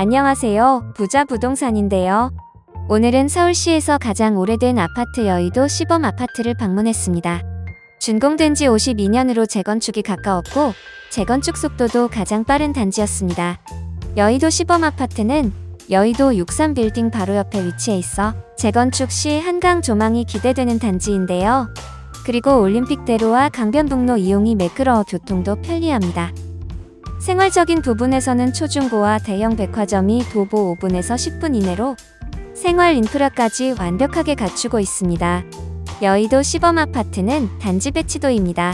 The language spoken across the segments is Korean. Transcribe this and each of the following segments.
안녕하세요. 부자 부동산인데요. 오늘은 서울시에서 가장 오래된 아파트 여의도 시범 아파트를 방문했습니다. 준공된 지 52년으로 재건축이 가까웠고 재건축 속도도 가장 빠른 단지였습니다. 여의도 시범 아파트는 여의도 63빌딩 바로 옆에 위치해 있어 재건축 시 한강 조망이 기대되는 단지인데요. 그리고 올림픽대로와 강변북로 이용이 매끄러워 교통도 편리합니다. 생활적인 부분에서는 초중고와 대형 백화점이 도보 5분에서 10분 이내로 생활 인프라까지 완벽하게 갖추고 있습니다. 여의도 시범 아파트는 단지 배치도입니다.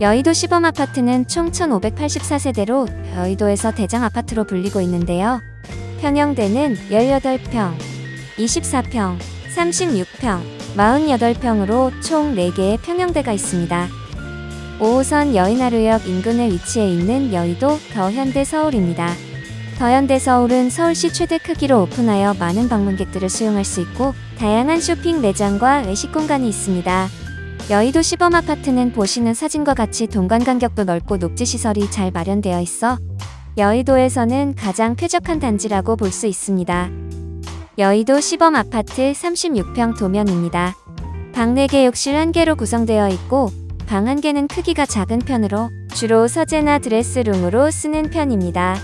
여의도 시범 아파트는 총 1584세대로 여의도에서 대장 아파트로 불리고 있는데요. 평형대는 18평, 24평, 36평, 48평으로 총 4개의 평형대가 있습니다. 5호선 여의나루역 인근에 위치해 있는 여의도 더현대 서울입니다. 더현대 서울은 서울시 최대 크기로 오픈하여 많은 방문객들을 수용할 수 있고 다양한 쇼핑 매장과 외식 공간이 있습니다. 여의도 시범 아파트는 보시는 사진과 같이 동간 간격도 넓고 녹지 시설이 잘 마련되어 있어 여의도에서는 가장 쾌적한 단지라고 볼 수 있습니다. 여의도 시범 아파트 36평 도면입니다. 방 4개 욕실 1개로 구성되어 있고 방 1개는 크기가 작은 편으로 주로 서재나 드레스룸으로 쓰는 편입니다.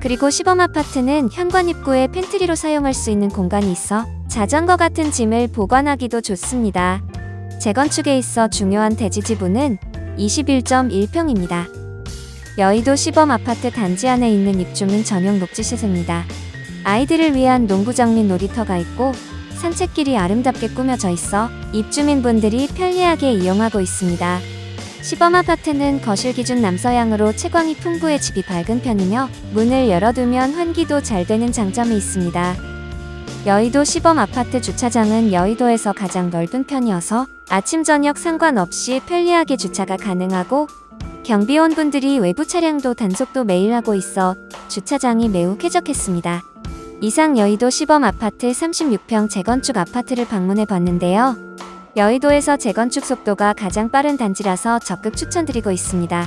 그리고 시범 아파트는 현관 입구에 팬트리로 사용할 수 있는 공간이 있어 자전거 같은 짐을 보관하기도 좋습니다. 재건축에 있어 중요한 대지 지분은 21.1평입니다. 여의도 시범 아파트 단지 안에 있는 입주민 전용 녹지시설입니다. 아이들을 위한 농구장 및 놀이터가 있고 산책길이 아름답게 꾸며져 있어 입주민분들이 편리하게 이용하고 있습니다. 시범 아파트는 거실 기준 남서향으로 채광이 풍부해 집이 밝은 편이며 문을 열어두면 환기도 잘 되는 장점이 있습니다. 여의도 시범 아파트 주차장은 여의도에서 가장 넓은 편이어서 아침 저녁 상관없이 편리하게 주차가 가능하고 경비원분들이 외부 차량도 단속도 매일 하고 있어 주차장이 매우 쾌적했습니다. 이상 여의도 시범 아파트 36평 재건축 아파트를 방문해 봤는데요. 여의도에서 재건축 속도가 가장 빠른 단지라서 적극 추천드리고 있습니다.